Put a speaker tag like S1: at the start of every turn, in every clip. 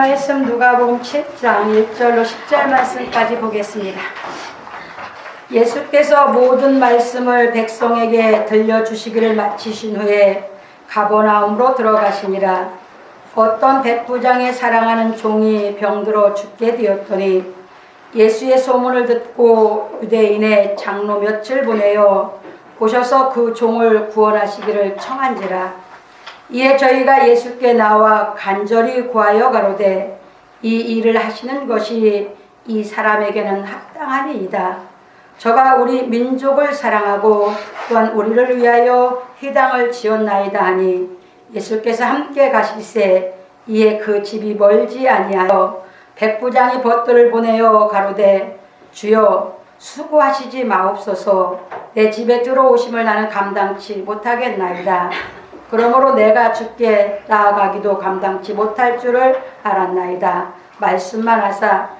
S1: 말씀 누가복음 7장 1절로 10절 말씀까지 보겠습니다. 예수께서 모든 말씀을 백성에게 들려주시기를 마치신 후에 가버나움으로 들어가시니라. 어떤 백부장의 사랑하는 종이 병들어 죽게 되었더니 예수의 소문을 듣고 유대인의 장로 며칠 보내어 보셔서 그 종을 구원하시기를 청한지라. 이에 저희가 예수께 나와 간절히 구하여 가로되 이 일을 하시는 것이 이 사람에게는 합당하니이다. 저가 우리 민족을 사랑하고 또한 우리를 위하여 회당을 지었나이다 하니 예수께서 함께 가실새 이에 그 집이 멀지 아니하여 백부장이 벗들을 보내어 가로되 주여 수고하시지 마옵소서 내 집에 들어오심을 나는 감당치 못하겠나이다. 그러므로 내가 죽게 나아가기도 감당치 못할 줄을 알았나이다. 말씀만 하사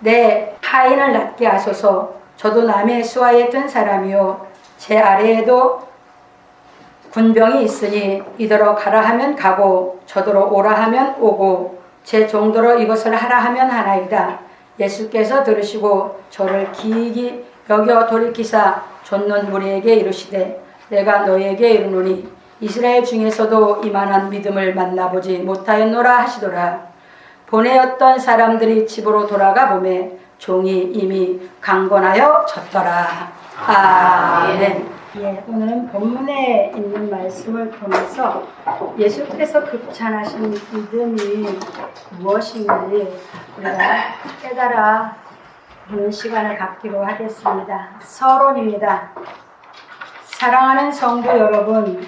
S1: 내 하인을 낫게 하소서 저도 남의 수하에 든 사람이요 제 아래에도 군병이 있으니 이더러 가라 하면 가고 저더러 오라 하면 오고 제 종도로 이것을 하라 하면 하나이다. 예수께서 들으시고 저를 기이기 여겨 돌이키사 쫓는 무리에게 이르시되 내가 너에게 이르노니 이스라엘 중에서도 이만한 믿음을 만나보지 못하였노라 하시더라. 보내었던 사람들이 집으로 돌아가 보매 종이 이미 강권하여 졌더라. 아멘. 예, 오늘은 본문에 있는 말씀을 통해서 예수께서 극찬하신 믿음이 무엇인지 우리가 깨달아 보는 시간을 갖기로 하겠습니다. 서론입니다. 사랑하는 성도 여러분,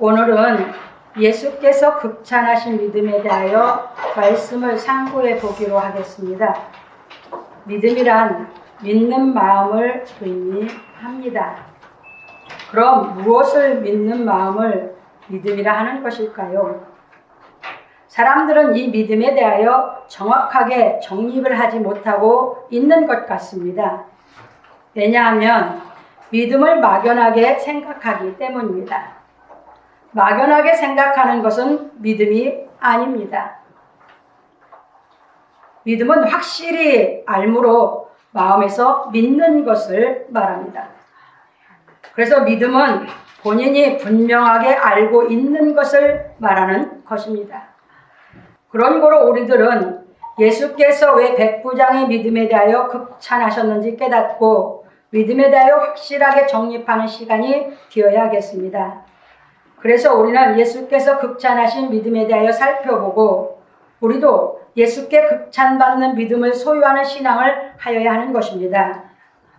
S1: 오늘은 예수께서 극찬하신 믿음에 대하여 말씀을 상고해 보기로 하겠습니다. 믿음이란 믿는 마음을 의미합니다. 그럼 무엇을 믿는 마음을 믿음이라 하는 것일까요? 사람들은 이 믿음에 대하여 정확하게 정립을 하지 못하고 있는 것 같습니다. 왜냐하면 믿음을 막연하게 생각하기 때문입니다. 막연하게 생각하는 것은 믿음이 아닙니다. 믿음은 확실히 알므로 마음에서 믿는 것을 말합니다. 그래서 믿음은 본인이 분명하게 알고 있는 것을 말하는 것입니다. 그런 거로 우리들은 예수께서 왜 백부장의 믿음에 대하여 극찬하셨는지 깨닫고 믿음에 대하여 확실하게 정립하는 시간이 되어야겠습니다. 그래서 우리는 예수께서 극찬하신 믿음에 대하여 살펴보고 우리도 예수께 극찬받는 믿음을 소유하는 신앙을 하여야 하는 것입니다.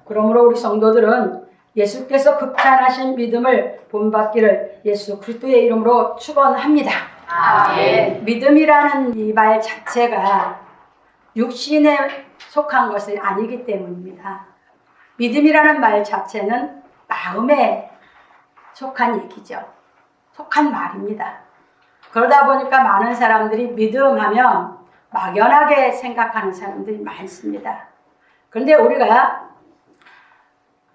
S1: 그러므로 우리 성도들은 예수께서 극찬하신 믿음을 본받기를 예수 그리스도의 이름으로 축원합니다.
S2: 아멘.
S1: 믿음이라는 이 말 자체가 육신에 속한 것이 아니기 때문입니다. 믿음이라는 말 자체는 마음에 속한 얘기죠. 속한 말입니다. 그러다 보니까 많은 사람들이 믿음하면 막연하게 생각하는 사람들이 많습니다. 그런데 우리가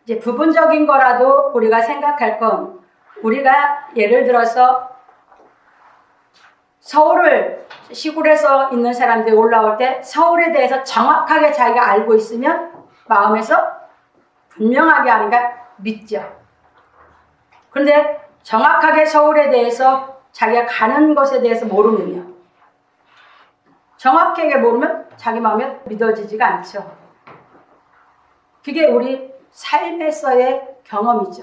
S1: 이제 부분적인 거라도 우리가 생각할 건 우리가 예를 들어서 서울을 시골에서 있는 사람들이 올라올 때 서울에 대해서 정확하게 자기가 알고 있으면 마음에서 분명하게 하니까 믿죠. 그런데 정확하게 서울에 대해서 자기가 가는 것에 대해서 모르면요. 정확하게 모르면 자기 마음에 믿어지지가 않죠. 그게 우리 삶에서의 경험이죠.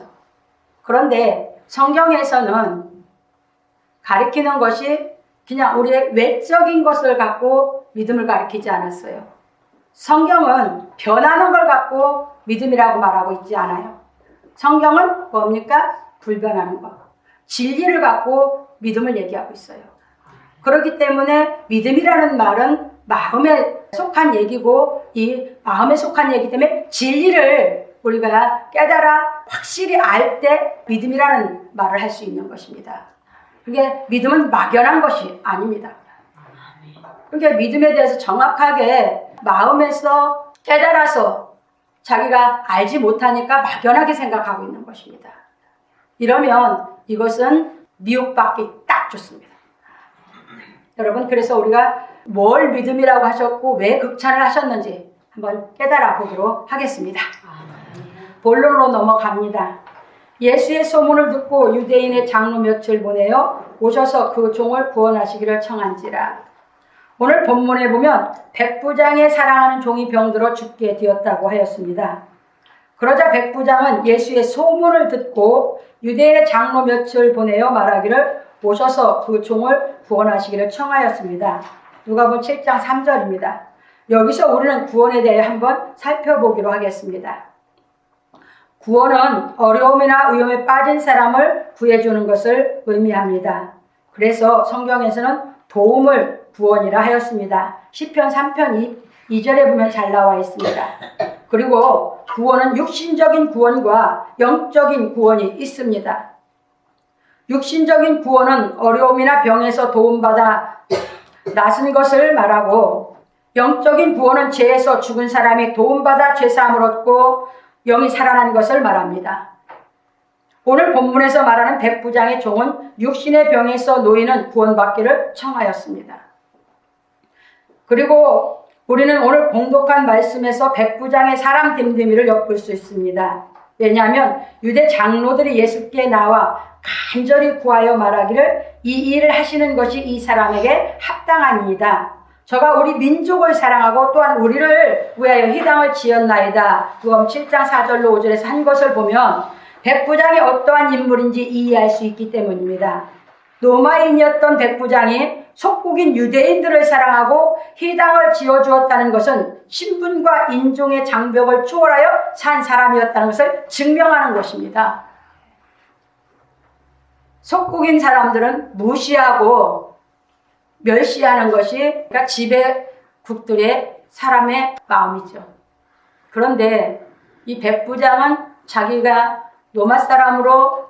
S1: 그런데 성경에서는 가리키는 것이 그냥 우리의 외적인 것을 갖고 믿음을 가리키지 않았어요. 성경은 변하는 걸 갖고 믿음이라고 말하고 있지 않아요. 성경은 뭡니까? 불변하는 것. 진리를 갖고 믿음을 얘기하고 있어요. 그렇기 때문에 믿음이라는 말은 마음에 속한 얘기고 이 마음에 속한 얘기 때문에 진리를 우리가 깨달아 확실히 알 때 믿음이라는 말을 할 수 있는 것입니다. 그게 믿음은 막연한 것이 아닙니다. 그게 믿음에 대해서 정확하게 마음에서 깨달아서 자기가 알지 못하니까 막연하게 생각하고 있는 것입니다. 이러면 이것은 미혹받기 딱 좋습니다. 여러분 그래서 우리가 뭘 믿음이라고 하셨고 왜 극찬을 하셨는지 한번 깨달아 보도록 하겠습니다. 본론으로 넘어갑니다. 예수의 소문을 듣고 유대인의 장로 몇을 보내어 오셔서 그 종을 구원하시기를 청한지라. 오늘 본문에 보면 백부장의 사랑하는 종이 병들어 죽게 되었다고 하였습니다. 그러자 백부장은 예수의 소문을 듣고 유대인의 장로 몇을 보내어 말하기를 오셔서 그 종을 구원하시기를 청하였습니다. 누가복음 7장 3절입니다. 여기서 우리는 구원에 대해 한번 살펴보기로 하겠습니다. 구원은 어려움이나 위험에 빠진 사람을 구해주는 것을 의미합니다. 그래서 성경에서는 도움을 구원이라 하였습니다. 10편 3편 2, 절에 보면 잘 나와 있습니다. 그리고 구원은 육신적인 구원과 영적인 구원이 있습니다. 육신적인 구원은 어려움이나 병에서 도움받아 낫은 것을 말하고 영적인 구원은 죄에서 죽은 사람이 도움받아 죄사함을 얻고 영이 살아난 것을 말합니다. 오늘 본문에서 말하는 백부장의 종은 육신의 병에서 노인은 구원받기를 청하였습니다. 그리고 우리는 오늘 봉독한 말씀에서 백부장의 사람 됨됨이를 엿볼 수 있습니다. 왜냐하면 유대 장로들이 예수께 나와 간절히 구하여 말하기를 이 일을 하시는 것이 이 사람에게 합당합니다. 저가 우리 민족을 사랑하고 또한 우리를 위하여 희당을 지었나이다. 누가 7장 4절로 5절에서 한 것을 보면 백부장이 어떠한 인물인지 이해할 수 있기 때문입니다. 로마인이었던 백부장이 속국인 유대인들을 사랑하고 희당을 지어주었다는 것은 신분과 인종의 장벽을 초월하여 산 사람이었다는 것을 증명하는 것입니다. 속국인 사람들은 무시하고 멸시하는 것이 그러니까 지배국들의 사람의 마음이죠. 그런데 이 백부장은 자기가 로마 사람으로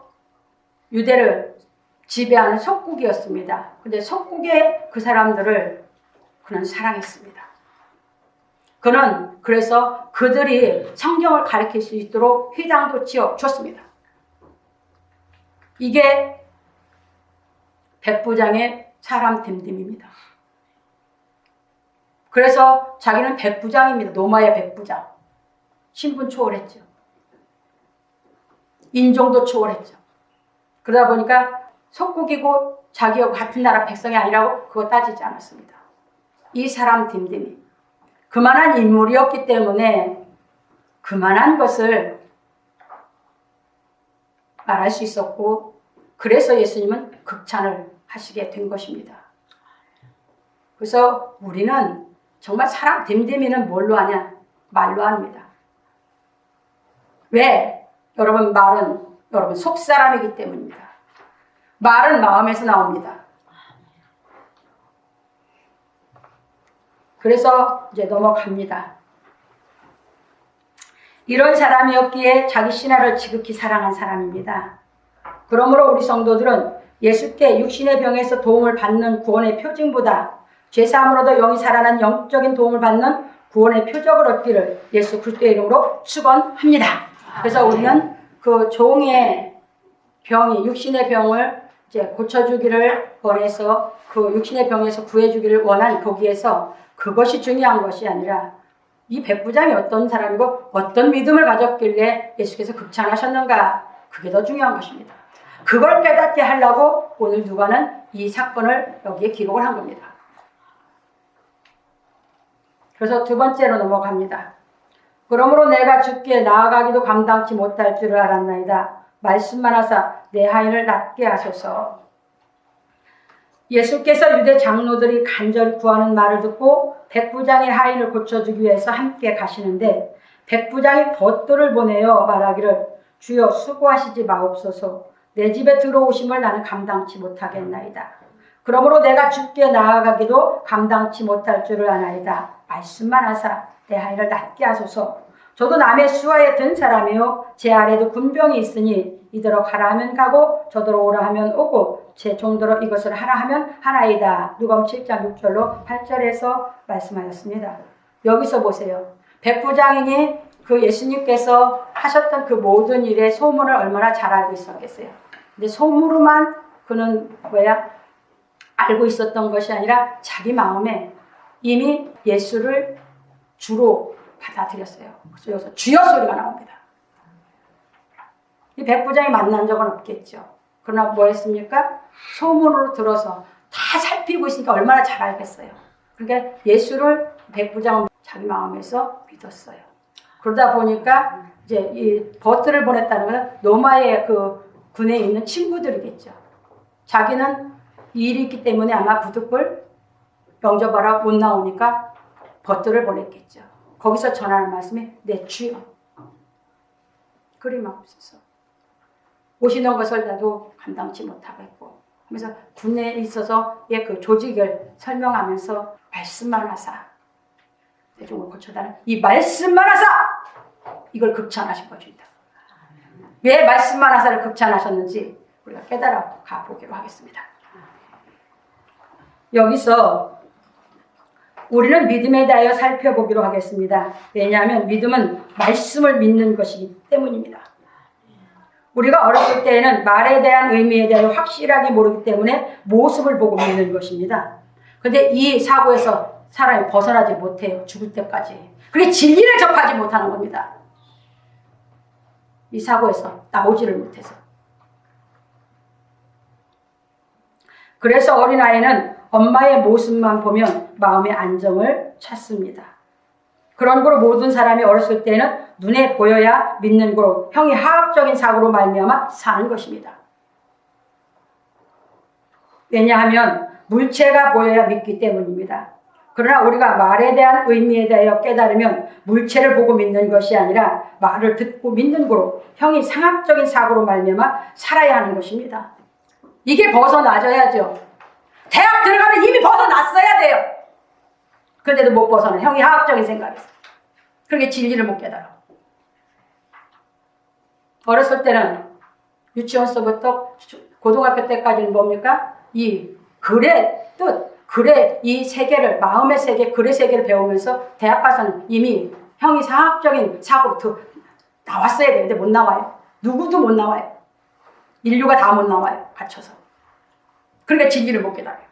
S1: 유대를 지배하는 속국이었습니다. 근데 속국의 그 사람들을 그는 사랑했습니다. 그는 그래서 그들이 성경을 가르칠 수 있도록 휘장도 지어 줬습니다. 이게 백부장의 사람 됨됨입니다. 그래서 자기는 백부장입니다. 노마의 백부장. 신분 초월했죠. 인종도 초월했죠. 그러다 보니까 속국이고 자기와 같은 나라 백성이 아니라고 그거 따지지 않았습니다. 이 사람 됨됨이. 그만한 인물이었기 때문에 그만한 것을 말할 수 있었고 그래서 예수님은 극찬을 하시게 된 것입니다. 그래서 우리는 정말 사람 됨됨이는 뭘로 하냐? 말로 합니다. 왜? 여러분 말은 여러분 속사람이기 때문입니다. 말은 마음에서 나옵니다. 그래서 이제 넘어갑니다. 이런 사람이었기에 자기 신하를 지극히 사랑한 사람입니다. 그러므로 우리 성도들은 예수께 육신의 병에서 도움을 받는 구원의 표징보다 죄사함으로도 영이 살아난 영적인 도움을 받는 구원의 표적을 얻기를 예수 그리스도의 이름으로 축원합니다. 그래서 우리는 그 종의 병이 육신의 병을 이제 고쳐주기를 원해서 그 육신의 병에서 구해주기를 원한 거기에서 그것이 중요한 것이 아니라 이 백부장이 어떤 사람이고 어떤 믿음을 가졌길래 예수께서 극찬하셨는가 그게 더 중요한 것입니다. 그걸 깨닫게 하려고 오늘 누가는 이 사건을 여기에 기록을 한 겁니다. 그래서 두 번째로 넘어갑니다. 그러므로 내가 죽게 나아가기도 감당치 못할 줄을 알았나이다. 말씀만 하사 내 하인을 낫게 하소서. 예수께서 유대 장로들이 간절히 구하는 말을 듣고 백부장의 하인을 고쳐주기 위해서 함께 가시는데 백부장이 벗도를 보내어 말하기를 주여 수고하시지 마옵소서 내 집에 들어오심을 나는 감당치 못하겠나이다. 그러므로 내가 죽게 나아가기도 감당치 못할 줄을 아나이다. 말씀만 하사 내 하인을 낫게 하소서. 저도 남의 수하에 든 사람이요 제 아래도 군병이 있으니 이대로 가라 하면 가고 저더러 오라 하면 오고 제 종더러 이것을 하라 하면 하나이다. 누가복음 7장 6절로 8절에서 말씀하셨습니다. 여기서 보세요. 백부장이니 그 예수님께서 하셨던 그 모든 일의 소문을 얼마나 잘 알고 있었겠어요. 근데 소문으로만 그는 뭐야 알고 있었던 것이 아니라 자기 마음에 이미 예수를 주로 받아들였어요. 그래서 여기서 주여 소리가 나옵니다. 이 백부장이 만난 적은 없겠죠. 그러나 뭐 했습니까? 소문으로 들어서 다 살피고 있으니까 얼마나 잘 알겠어요. 그러니까 예수를 백부장은 자기 마음에서 믿었어요. 그러다 보니까 이제 이 버트를 보냈다는 것은 로마의 그 군에 있는 친구들이겠죠. 자기는 일이 있기 때문에 아마 부득불 영접하라 못 나오니까 버트를 보냈겠죠. 거기서 전하는 말씀이 내 주여 그리 마옵소서 오시는 것을 나도 감당치 못하겠고 하면서 군에 있어서의 그 조직을 설명하면서 말씀만 하사 대중을 고쳐다는 이 말씀만 하사 이걸 극찬하신 것입니다. 왜 말씀만 하사를 극찬하셨는지 우리가 깨달아 가보기로 하겠습니다. 여기서 우리는 믿음에 대하여 살펴보기로 하겠습니다. 왜냐하면 믿음은 말씀을 믿는 것이기 때문입니다. 우리가 어렸을 때에는 말에 대한 의미에 대하여 확실하게 모르기 때문에 모습을 보고 믿는 것입니다. 근데 이 사고에서 사람이 벗어나지 못해요. 죽을 때까지. 그게 진리를 접하지 못하는 겁니다. 이 사고에서 나오지를 못해서. 그래서 어린아이는 엄마의 모습만 보면 마음의 안정을 찾습니다. 그런 거로 모든 사람이 어렸을 때는 눈에 보여야 믿는 거로 형이 화학적인 사고로 말미암아 사는 것입니다. 왜냐하면 물체가 보여야 믿기 때문입니다. 그러나 우리가 말에 대한 의미에 대하여 깨달으면 물체를 보고 믿는 것이 아니라 말을 듣고 믿는 거로 형이 상학적인 사고로 말미암아 살아야 하는 것입니다. 이게 벗어나져야죠. 대학 들어가면 이미 벗어났어야 돼요. 그런데도 못 벗어나. 형이 화학적인 있어. 그렇게 진리를 못 깨달아. 어렸을 때는 유치원서부터 고등학교 때까지는 뭡니까? 이 글의 뜻, 글의 이 세계를, 마음의 세계, 글의 세계를 배우면서 대학 가서는 이미 형이 상학적인 사고로 나왔어야 되는데 못 나와요. 누구도 못 나와요. 인류가 다 못 나와요. 갇혀서. 그러니까 진리를 못 깨달아요.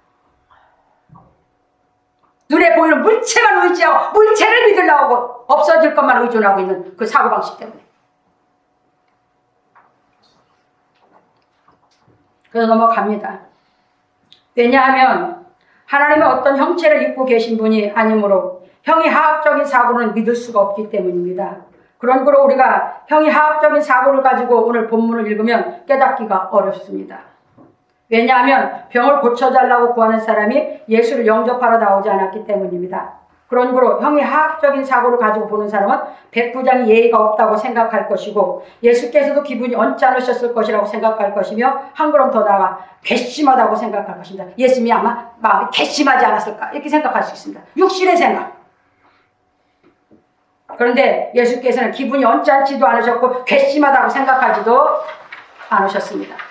S1: 눈에 보이는 물체만 의지하고 물체를 믿으려고 없어질 것만 의존하고 있는 그 사고방식 때문에. 그래서 넘어갑니다. 왜냐하면 하나님의 어떤 형체를 입고 계신 분이 아니므로 형이 하학적인 사고는 믿을 수가 없기 때문입니다. 그런 거로 우리가 형이 하학적인 사고를 가지고 오늘 본문을 읽으면 깨닫기가 어렵습니다. 왜냐하면 병을 고쳐달라고 구하는 사람이 예수를 영접하러 나오지 않았기 때문입니다. 그런 거로 형이 하학적인 사고를 가지고 보는 사람은 백부장이 예의가 없다고 생각할 것이고 예수께서도 기분이 언짢으셨을 것이라고 생각할 것이며 한 걸음 더 나아가 괘씸하다고 생각할 것입니다. 예수님이 아마 마음이 괘씸하지 않았을까 이렇게 생각할 수 있습니다. 육신의 생각. 그런데 예수께서는 기분이 언짢지도 않으셨고 괘씸하다고 생각하지도 않으셨습니다.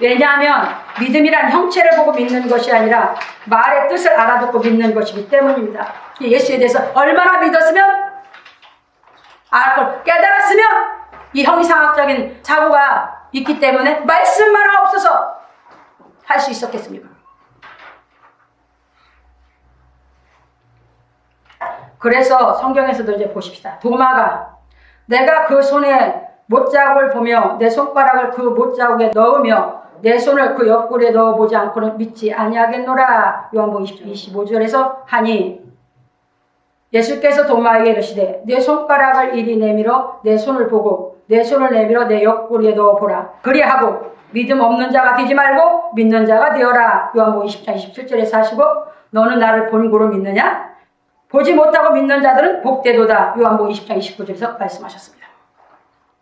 S1: 왜냐하면 믿음이란 형체를 보고 믿는 것이 아니라 말의 뜻을 알아듣고 믿는 것이기 때문입니다. 예수에 대해서 얼마나 믿었으면 알걸 깨달았으면 이 형이상학적인 사고가 있기 때문에 말씀만 없어서 할 수 있었겠습니까? 그래서 성경에서도 이제 보십시다. 도마가 내가 그 손에 못자국을 보며 내 손가락을 그 못자국에 넣으며 내 손을 그 옆구리에 넣어보지 않고는 믿지 아니하겠노라. 요한복음 25절에서 하니 예수께서 도마에게 이르시되 내 손가락을 이리 내밀어 내 손을 보고 내 손을 내밀어 내 옆구리에 넣어보라. 그리하고 믿음 없는 자가 되지 말고 믿는 자가 되어라. 요한복음 20장 27절에서 하시고 너는 나를 본고로 믿느냐? 보지 못하고 믿는 자들은 복되도다. 요한복음 20장 29절에서 말씀하셨습니다.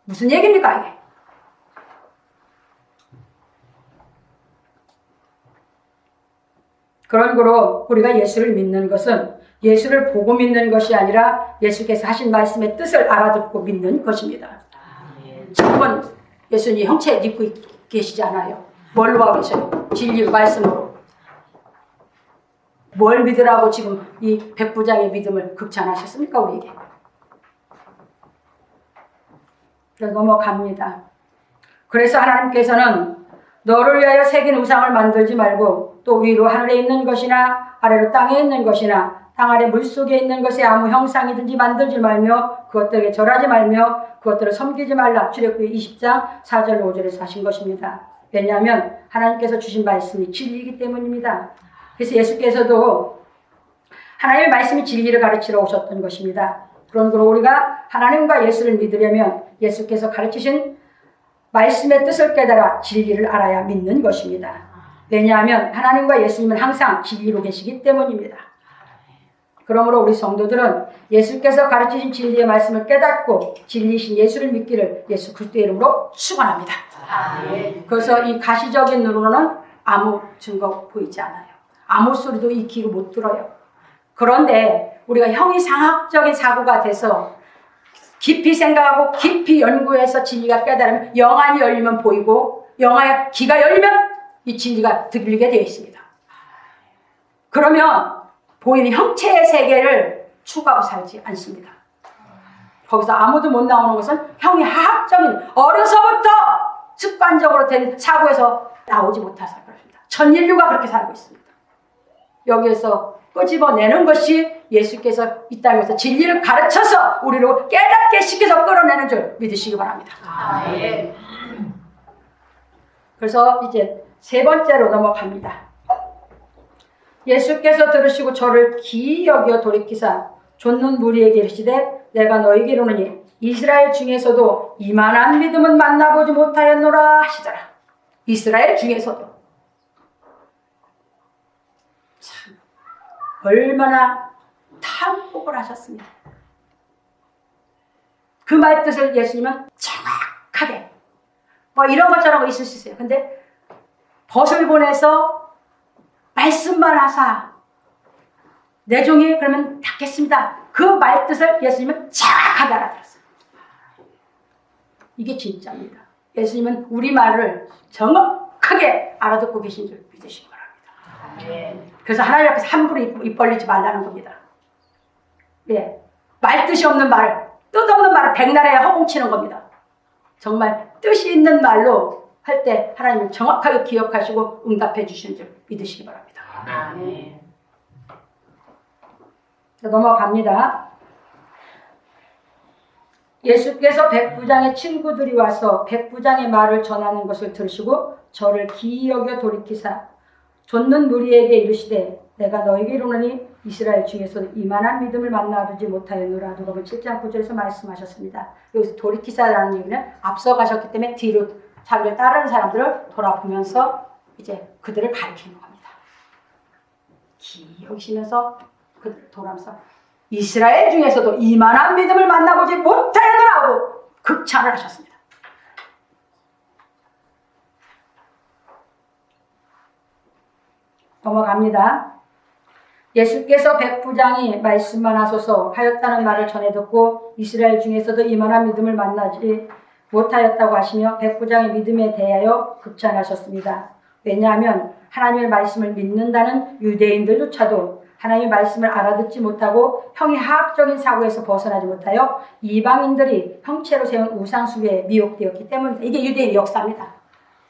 S1: 무슨 얘기입니까 이게? 그런 거로 우리가 예수를 믿는 것은 예수를 보고 믿는 것이 아니라 예수께서 하신 말씀의 뜻을 알아듣고 믿는 것입니다. 지금은 예수님 형체 입고 계시지 않아요. 뭘로 하고 계셔요? 진리 말씀으로. 뭘 믿으라고 지금 이 백부장의 믿음을 극찬하셨습니까, 우리에게? 넘어갑니다. 그래서 하나님께서는 너를 위하여 새긴 우상을 만들지 말고 또 위로 하늘에 있는 것이나 아래로 땅에 있는 것이나 땅 아래 물속에 있는 것에 아무 형상이든지 만들지 말며 그것들에게 절하지 말며 그것들을 섬기지 말라. 출애굽기 20장 4절 5절에서 하신 것입니다. 왜냐하면 하나님께서 주신 말씀이 진리이기 때문입니다. 그래서 예수께서도 하나님의 말씀이 진리를 가르치러 오셨던 것입니다. 그러므로 우리가 하나님과 예수를 믿으려면 예수께서 가르치신 말씀의 뜻을 깨달아 진리를 알아야 믿는 것입니다. 왜냐하면 하나님과 예수님은 항상 진리로 계시기 때문입니다. 그러므로 우리 성도들은 예수께서 가르치신 진리의 말씀을 깨닫고 진리신 예수를 믿기를 예수 그리스도의 이름으로 축원합니다. 그래서 이 가시적인 눈으로는 아무 증거 보이지 않아요. 아무 소리도 이 귀로 못 들어요. 그런데 우리가 형이상학적인 사고가 돼서 깊이 생각하고 깊이 연구해서 진리가 깨달으면 영안이 열리면 보이고 영안의 귀가 열리면 이 진리가 들리게 되어 있습니다. 그러면 보이는 형체의 세계를 추구하고 살지 않습니다. 거기서 아무도 못 나오는 것은 형이 하학적인 어려서부터 습관적으로 된 사고에서 나오지 못해서 그렇습니다. 전 인류가 그렇게 살고 있습니다. 여기에서 끄집어내는 것이 예수께서 이 땅에서 진리를 가르쳐서 우리로 깨닫게 시켜서 끌어내는 줄 믿으시기 바랍니다. 그래서 이제 세 번째로 넘어갑니다. 예수께서 들으시고 저를 기이 여겨 돌이키사 좇는 무리에게 이르시되 내가 너에게 이르노니 이스라엘 중에서도 이만한 믿음은 만나보지 못하였노라 하시더라. 이스라엘 중에서도 참 얼마나 탐복을 하셨습니다. 그 말뜻을 예수님은 정확하게 뭐 이런 것처럼 있을 수 있어요. 근데 벗을 보내서 말씀만 하사 내 종이 그러면 닫겠습니다. 그 말뜻을 예수님은 정확하게 알아들었어요. 이게 진짜입니다. 예수님은 우리 말을 정확하게 알아듣고 계신 줄 믿으시기 바랍니다. 그래서 하나님 앞에서 함부로 입, 입 벌리지 말라는 겁니다. 예. 말뜻이 없는 말, 뜻없는 말을 백날에 허공치는 겁니다. 정말 뜻이 있는 말로 할 때 하나님은 정확하게 기억하시고 응답해 주시는 줄 믿으시기 바랍니다. 자, 넘어갑니다. 예수께서 백부장의 친구들이 와서 백부장의 말을 전하는 것을 들으시고 저를 기이 여겨 돌이키사 좇는 무리에게 이르시되 내가 너에게 이르노니 이스라엘 중에서 이만한 믿음을 만나보지 못하였노라 누가복음 7장 9절에서 말씀하셨습니다. 여기서 돌이키사라는 얘기는 앞서 가셨기 때문에 뒤로 자기를 따르는 사람들을 돌아보면서 이제 그들을 가리키는 겁니다. 기억시면서 그들 돌아면서 이스라엘 중에서도 이만한 믿음을 만나보지 못하였노라 하고 극찬을 하셨습니다. 넘어갑니다. 예수께서 백부장이 말씀만 하소서 하였다는 말을 전해 듣고 이스라엘 중에서도 이만한 믿음을 만나지 못하였다고 하시며 백부장의 믿음에 대하여 극찬하셨습니다. 왜냐하면 하나님의 말씀을 믿는다는 유대인들조차도 하나님의 말씀을 알아듣지 못하고 형이 하학적인 사고에서 벗어나지 못하여 이방인들이 형체로 세운 우상숭배에 미혹되었기 때문입니다. 이게 유대인의 역사입니다.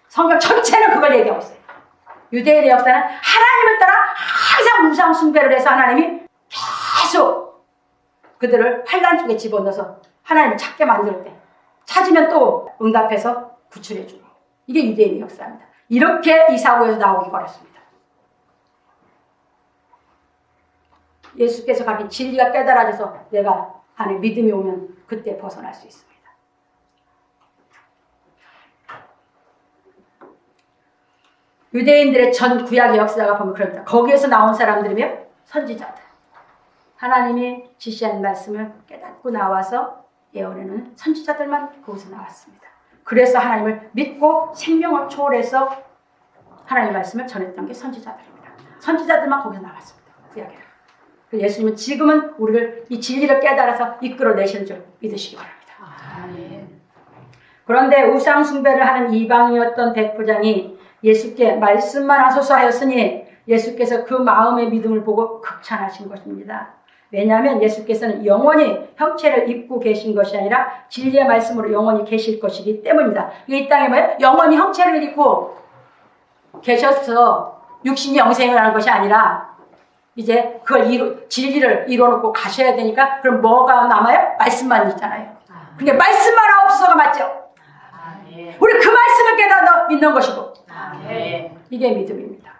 S1: 성경 전체는 그걸 얘기하고 있어요. 유대인의 역사는 하나님을 따라 항상 우상 숭배를 해서 하나님이 계속 그들을 환란 속에 집어넣어서 하나님을 찾게 만들 때 찾으면 또 응답해서 구출해 주고 이게 유대인의 역사입니다. 이렇게 이 사고에서 나오기 어렵습니다. 예수께서 가진 진리가 깨달아져서 내가 안에 믿음이 오면 그때 벗어날 수 있습니다. 유대인들의 전 구약의 역사가 보면 그럽니다. 거기에서 나온 사람들이면 선지자들. 하나님이 지시한 말씀을 깨닫고 나와서 예언에는 선지자들만 거기서 나왔습니다. 그래서 하나님을 믿고 생명을 초월해서 하나님의 말씀을 전했던 게 선지자들입니다. 선지자들만 거기서 나왔습니다. 구약에. 예수님은 지금은 우리를 이 진리를 깨달아서 이끌어내시는 줄 믿으시기 바랍니다. 그런데 우상 숭배를 하는 이방이었던 백부장이 예수께 말씀만 하소서 하였으니 예수께서 그 마음의 믿음을 보고 극찬하신 것입니다. 왜냐하면 예수께서는 영원히 형체를 입고 계신 것이 아니라 진리의 말씀으로 영원히 계실 것이기 때문입니다. 이 땅에 뭐예요? 영원히 형체를 입고 계셔서 육신이 영생을 하는 것이 아니라 이제 그걸 이루, 진리를 이뤄놓고 가셔야 되니까 그럼 뭐가 남아요? 말씀만 있잖아요. 그러니까 말씀만 없어가 맞죠?
S2: 아멘.
S1: 우리 그 말씀을 깨닫아 믿는 것이고
S2: 아멘.
S1: 이게 믿음입니다.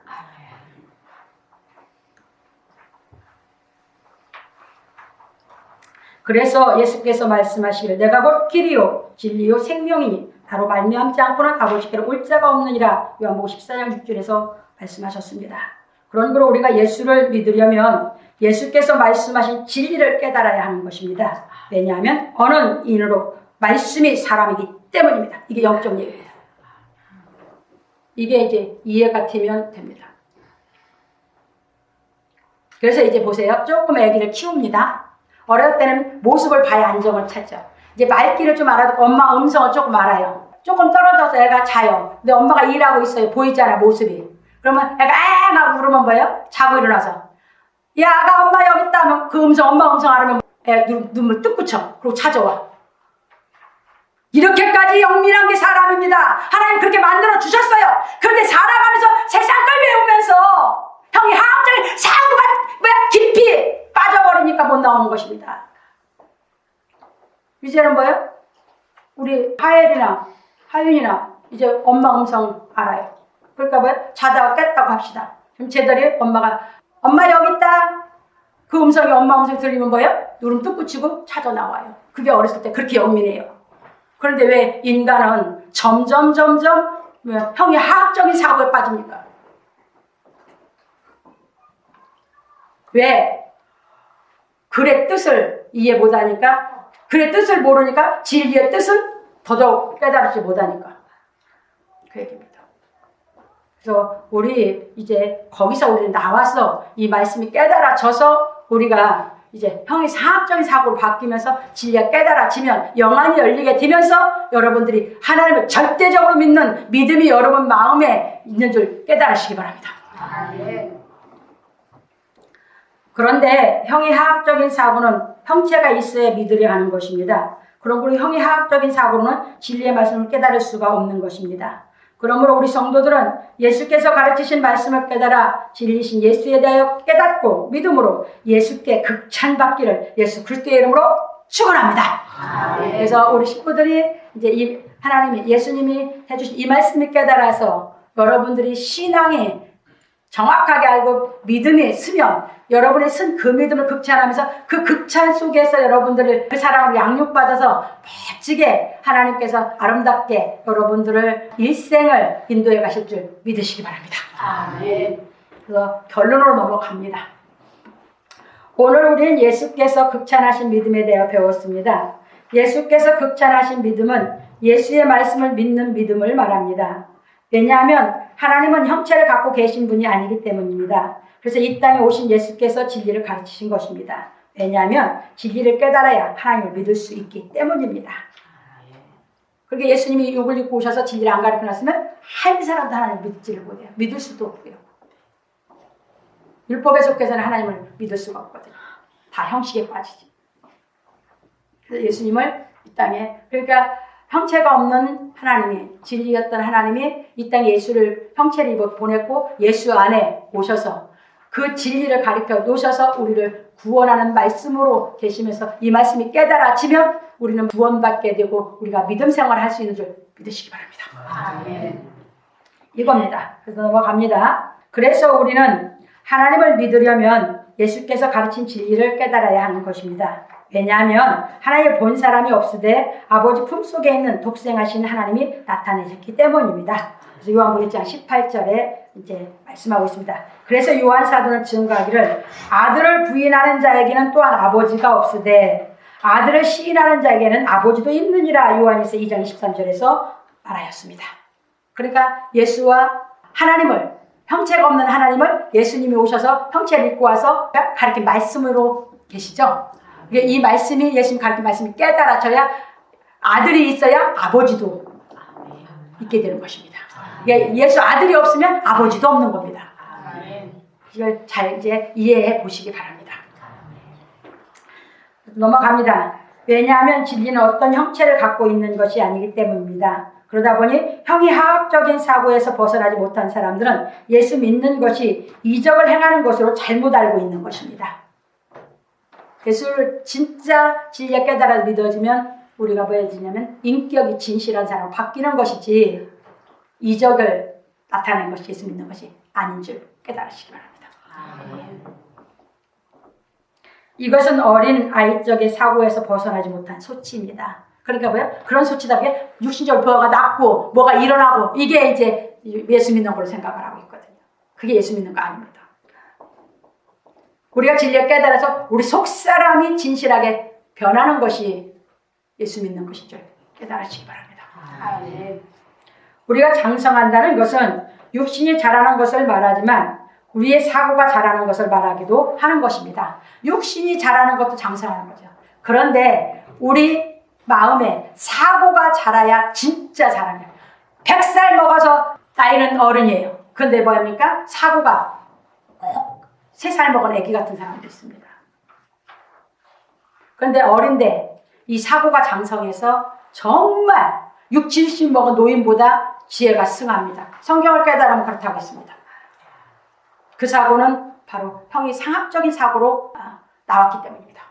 S1: 그래서 예수께서 말씀하시기를 내가 곧 길이요 진리요 생명이니 바로 말미암지 않고는 아버지께로 올 자가 없느니라 요한복음 14장 6절에서 말씀하셨습니다. 그러므로 우리가 예수를 믿으려면 예수께서 말씀하신 진리를 깨달아야 하는 것입니다. 왜냐하면 어느 인으로 말씀이 사람이기 때문입니다. 이게 영적 얘기예요. 이게 이제 이해가 되면 됩니다. 그래서 이제 보세요. 조금 아기를 키웁니다. 어릴 때는 모습을 봐야 안정을 찾죠. 이제 말귀를 좀 알아도 엄마 음성을 조금 알아요. 조금 떨어져서 애가 자요. 근데 엄마가 일하고 있어요. 보이잖아, 모습이. 그러면 애가 아 하고 부르면 뭐예요? 자고 일어나서. 야, 아가 엄마 여기 있다 하면 그 음성, 엄마 음성 알으면 애 눈, 눈물 뚝 붙여. 그리고 찾아와. 이렇게까지 영민한 게 사람입니다. 하나님 그렇게 만들어 주셨어요. 그런데 살아가면서 세상 걸 배우면서 형이 하학적인 사고가 왜 깊이 빠져버리니까 못 나오는 것입니다. 이제는 뭐예요? 우리 하엘이나 하윤이나 이제 엄마 음성 알아요. 그러니까 뭐예요? 자다가 깼다고 합시다. 그럼 쟤들이 엄마가 엄마 여기 있다. 그 음성이 엄마 음성 들리면 뭐예요? 누름 뚝 붙이고 찾아 나와요. 그게 어렸을 때 그렇게 영민해요. 그런데 왜 인간은 점점 점점 왜 형이 하학적인 사고에 빠집니까? 왜? 글의 뜻을 이해 못하니까 글의 뜻을 모르니까 진리의 뜻은 더더욱 깨달지 못하니까 그 얘기입니다. 그래서 우리 이제 거기서 우리 나와서 이 말씀이 깨달아져서 우리가 이제 형이 사학적인 사고로 바뀌면서 진리가 깨달아지면 영안이 열리게 되면서 여러분들이 하나님을 절대적으로 믿는 믿음이 여러분 마음에 있는 줄 깨달으시기 바랍니다. 그런데 형이 하학적인 사고는 형체가 있어야 믿으려 하는 것입니다. 그러므로 형이 하학적인 사고로는 진리의 말씀을 깨달을 수가 없는 것입니다. 그러므로 우리 성도들은 예수께서 가르치신 말씀을 깨달아 진리신 예수에 대하여 깨닫고 믿음으로 예수께 극찬받기를 예수 그리스도의 이름으로 축원합니다. 그래서 우리 식구들이 이제 이 하나님이 예수님이 해주신 이 말씀을 깨달아서 여러분들이 신앙이 정확하게 알고 믿음이 쓰면 여러분의 쓴 그 믿음을 극찬하면서 그 극찬 속에서 여러분들을 그 사랑으로 양육받아서 멋지게 하나님께서 아름답게 여러분들을 일생을 인도해 가실 줄 믿으시기 바랍니다.
S2: 아멘.
S1: 그래서 결론으로 넘어갑니다. 오늘 우리는 예수께서 극찬하신 믿음에 대해 배웠습니다. 예수께서 극찬하신 믿음은 예수의 말씀을 믿는 믿음을 말합니다. 왜냐하면 하나님은 형체를 갖고 계신 분이 아니기 때문입니다. 그래서 이 땅에 오신 예수께서 진리를 가르치신 것입니다. 왜냐하면 진리를 깨달아야 하나님을 믿을 수 있기 때문입니다. 그렇게 예수님이 욕을 입고 오셔서 진리를 안 가르쳐 놨으면 한 사람도 하나님을 믿지를 못해요. 믿을 수도 없고요. 율법에 속해서는 하나님을 믿을 수가 없거든요. 다 형식에 빠지지. 그래서 예수님을 이 땅에 그러니까 형체가 없는 하나님이 진리였던 하나님이 이 땅에 예수를 형체를 입어 보냈고 예수 안에 오셔서 그 진리를 가르쳐 놓으셔서 우리를 구원하는 말씀으로 계시면서 이 말씀이 깨달아지면 우리는 구원받게 되고 우리가 믿음 생활을 할 수 있는 줄 믿으시기 바랍니다.
S2: 아멘.
S1: 이겁니다. 그래서 넘어갑니다. 그래서 우리는 하나님을 믿으려면 예수께서 가르친 진리를 깨달아야 하는 것입니다. 왜냐하면 하나님을 본 사람이 없으되 아버지 품속에 있는 독생하신 하나님이 나타내셨기 때문입니다. 그래서 요한복음 1장 18절에 이제 말씀하고 있습니다. 그래서 요한 사도는 증거하기를 아들을 부인하는 자에게는 또한 아버지가 없으되 아들을 시인하는 자에게는 아버지도 있느니라 요한일서 2장 23절에서 말하였습니다. 그러니까 예수와 하나님을 형체가 없는 하나님을 예수님이 오셔서 형체를 입고 와서 가르친 말씀으로 계시죠. 이게 이 말씀이 예수님 가르친 말씀이 깨달아져야 아들이 있어야 아버지도 있게 되는 것입니다. 이게 예수 아들이 없으면 아버지도 없는 겁니다. 이걸 잘 이제 이해해 보시기 바랍니다. 넘어갑니다. 왜냐하면 진리는 어떤 형체를 갖고 있는 것이 아니기 때문입니다. 그러다 보니 형이 하학적인 사고에서 벗어나지 못한 사람들은 예수 믿는 것이 이적을 행하는 것으로 잘못 알고 있는 것입니다. 예수를 진짜 진리에 깨달아 믿어지면 우리가 뭐해지냐면 인격이 진실한 사람으로 바뀌는 것이지 이적을 나타내는 것이 예수 믿는 것이 아닌 줄 깨달으시기 바랍니다.
S2: 아멘.
S1: 이것은 어린 아이적의 사고에서 벗어나지 못한 소치입니다. 그러니까 뭐야? 그런 소치다 보게 육신적 부하가 낫고 뭐가 일어나고 이게 이제 예수 믿는 걸로 생각을 하고 있거든요. 그게 예수 믿는 거 아닙니다. 우리가 진리를 깨달아서 우리 속 사람이 진실하게 변하는 것이 예수 믿는 것인 줄 깨달으시기 바랍니다. 우리가 장성한다는 것은 육신이 자라는 것을 말하지만 우리의 사고가 자라는 것을 말하기도 하는 것입니다. 육신이 자라는 것도 장성하는 거죠. 그런데 우리 마음에 사고가 자라야 진짜 거예요. 100살 먹어서 나이는 어른이에요. 근데 뭐합니까? 사고가 꼭 3살 먹은 애기 같은 사람도 있습니다. 근데 어린데 이 사고가 장성해서 정말 6, 70 먹은 노인보다 지혜가 승합니다. 성경을 깨달으면 그렇다고 했습니다. 그 사고는 바로 형이 상합적인 사고로 아, 나왔기 때문입니다.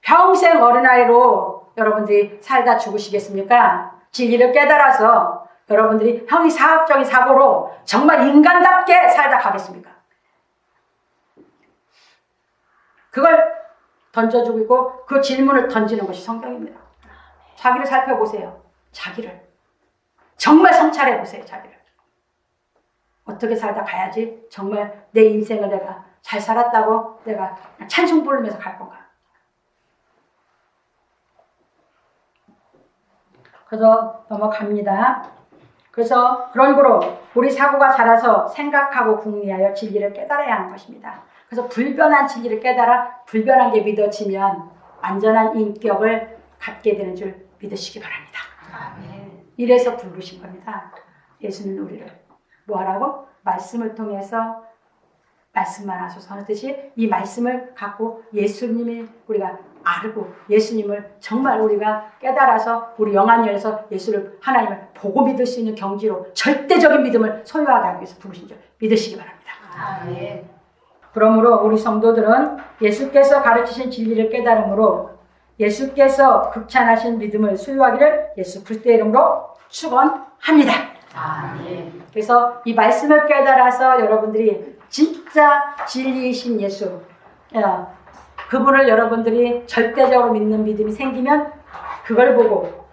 S1: 평생 어린아이로 여러분들이 살다 죽으시겠습니까? 진리를 깨달아서 여러분들이 형이 상합적인 사고로 정말 인간답게 살다 가겠습니까? 그걸 던져주고 그 질문을 던지는 것이 성경입니다. 자기를 살펴보세요. 자기를. 정말 성찰해 보세요, 자기를. 어떻게 살다 가야지 정말 내 인생을 내가 잘 살았다고 내가 찬송 부르면서 갈 건가. 그래서 넘어갑니다. 그래서 그런 거로 우리 사고가 자라서 생각하고 궁리하여 진리를 깨달아야 하는 것입니다. 그래서 불변한 진리를 깨달아 불변한 게 믿어지면 완전한 인격을 갖게 되는 줄 믿으시기 바랍니다.
S2: 아멘.
S1: 이래서 부르신 겁니다. 예수는 우리를 뭐하라고? 말씀을 통해서 말씀만 하소서 하듯이 이 말씀을 갖고 예수님이 우리가 알고 예수님을 정말 우리가 깨달아서 우리 영안 열에서 예수를 하나님을 보고 믿을 수 있는 경지로 절대적인 믿음을 소유하게 하기 위해서 부르신 줄 믿으시기 바랍니다.
S2: 아멘.
S1: 그러므로 우리 성도들은 예수께서 가르치신 진리를 깨달음으로 예수께서 극찬하신 믿음을 소유하기를 예수 그리스도의 이름으로 축원합니다.
S2: 아멘.
S1: 그래서 이 말씀을 깨달아서 여러분들이 진짜 진리이신 예수, 어, 그분을 여러분들이 절대적으로 믿는 믿음이 생기면 그걸 보고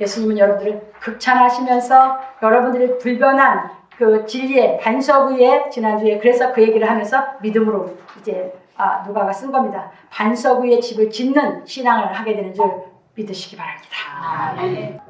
S1: 예수님은 여러분들을 극찬하시면서 여러분들이 불변한 그 진리의 반석 위에 지난주에 그래서 그 얘기를 하면서 믿음으로 이제 아, 누가가 쓴 겁니다. 반석 위에 집을 짓는 신앙을 하게 되는 줄 믿으시기 바랍니다.
S2: 아멘.